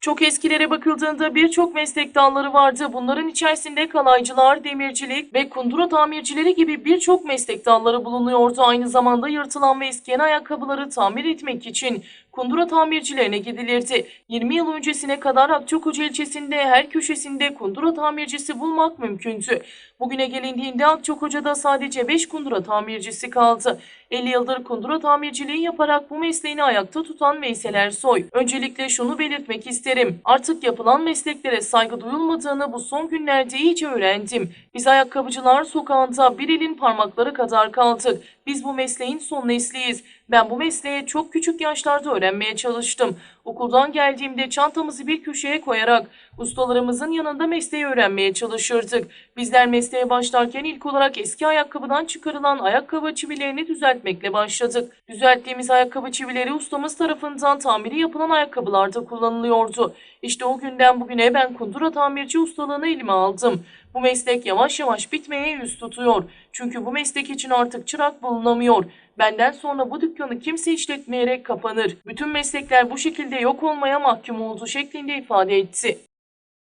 Çok eskilere bakıldığında birçok meslek dalları vardı. Bunların içerisinde kalaycılar, demircilik ve kundura tamircileri gibi birçok meslek dalları bulunuyordu. Aynı zamanda yırtılan ve eskiyen ayakkabıları tamir etmek için kundura tamircilerine gidilirdi. 20 yıl öncesine kadar Akçakoca ilçesinde her köşesinde kundura tamircisi bulmak mümkündü. Bugüne gelindiğinde Akçakoca'da sadece 5 kundura tamircisi kaldı. 50 yıldır kundura tamirciliği yaparak bu mesleğini ayakta tutan Veysel Ersoy. Öncelikle şunu belirtmek isterim. Artık yapılan mesleklere saygı duyulmadığını bu son günlerde iyice öğrendim. Biz ayakkabıcılar sokağında bir elin parmakları kadar kaldık. Biz bu mesleğin son nesliyiz. Ben bu mesleğe çok küçük yaşlarda öğrenmeye çalıştım. Okuldan geldiğimde çantamızı bir köşeye koyarak ustalarımızın yanında mesleği öğrenmeye çalışırdık. Bizler mesleğe başlarken ilk olarak eski ayakkabıdan çıkarılan ayakkabı çivilerini düzeltmekle başladık. Düzelttiğimiz ayakkabı çivileri ustamız tarafından tamiri yapılan ayakkabılarda kullanılıyordu. İşte o günden bugüne ben kundura tamirci ustalığını elime aldım. Bu meslek yavaş yavaş bitmeye yüz tutuyor. Çünkü bu meslek için artık çırak bulunamıyor. Benden sonra bu dükkanı kimse işletmeyerek kapanır. Bütün meslekler bu şekilde yok olmaya mahkum oldu şeklinde ifade etti.